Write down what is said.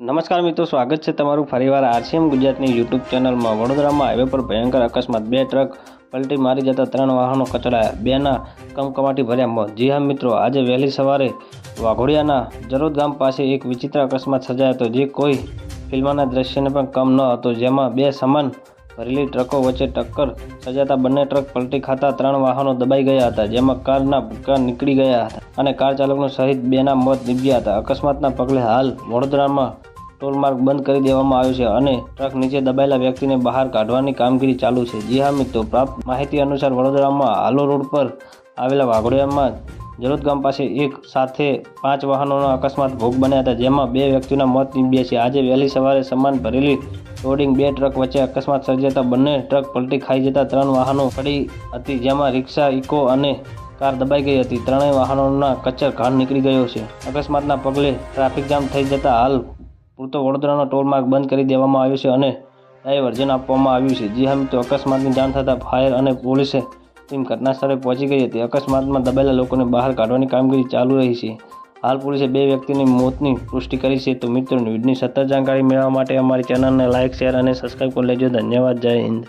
નમસ્કાર મિત્રો, સ્વાગત છે તમારું ફરીવાર આરસીએમ ગુજરાતની યુટ્યુબ ચેનલમાં. વડોદરામાં હાઈવે પર ભયંકર અકસ્માત. બે ટ્રક પલટી મારી જતા ત્રણ વાહનો કચડાયા. બેના કમકમાટી ભર્યા મોત. જી હા મિત્રો, આજે વહેલી સવારે વાઘોડિયાના જરોદ ગામ પાસે એક વિચિત્ર અકસ્માત સર્જાયો હતો, જે કોઈ ફિલ્મના દ્રશ્યને પણ કમ ન હતો, જેમાં બે સમાન ભરેલી ટ્રકો વચ્ચે ટક્કર સર્જાતા બંને ટ્રક પલટી ખાતા ત્રણ વાહનો દબાઈ ગયા હતા, જેમાં કારના ભૂકા નીકળી ગયા હતા અને કાર ચાલકનું સહિત બેના મોત નીપજ્યા હતા. અકસ્માતના પગલે હાલ વડોદરામાં ટોલ માર્ગ બંધ કરી દેવામાં આવ્યો છે અને ટ્રક નીચે દબાયેલા વ્યક્તિને બહાર કાઢવાની કામગીરી ચાલુ છે. જી હા મિત્રો, પ્રાપ્ત માહિતી અનુસાર વડોદરામાં હાલો રોડ પર આવેલા વાઘોડિયામાં જરોદ ગામ પાસે એક સાથે પાંચ વાહનોનો અકસ્માત ભોગ બન્યા હતા, જેમાં બે વ્યક્તિના મોત નીપજ્યા છે. આજે વહેલી સવારે સમાન ભરેલી લોડિંગ બે ટ્રક વચ્ચે અકસ્માત સર્જાતા બંને ટ્રક પલટી ખાઈ જતા ત્રણ વાહનો પડી હતી, જેમાં રિક્ષા, ઇકો અને કાર દબાઈ ગઈ હતી. ત્રણેય વાહનોના કચ્છર ઘાણ નીકળી ગયો છે. અકસ્માતના પગલે ટ્રાફિક જામ થઈ જતા હાલ પૂરતો વડોદરાનો ટોલમાર્ગ બંધ કરી દેવામાં આવ્યો છે અને ડાયવર્ઝન આપવામાં આવ્યું છે. જી હા મિત્રો, અકસ્માતની જાણ થતાં ફાયર અને પોલીસે ટીમ ઘટના સ્થળે પહોંચી ગઈ હતી. અકસ્માતમાં દબાયેલા લોકોને બહાર કાઢવાની કામગીરી ચાલુ રહી છે. હાલ પોલીસે બે વ્યક્તિની મોતની પુષ્ટિ કરી છે. તો મિત્રો, ન્યૂઝની સતત જાણકારી મેળવવા માટે અમારી ચેનલને લાઇક, શેર અને સબસ્ક્રાઈબ કરી લેજો. ધન્યવાદ. જય હિન્દ.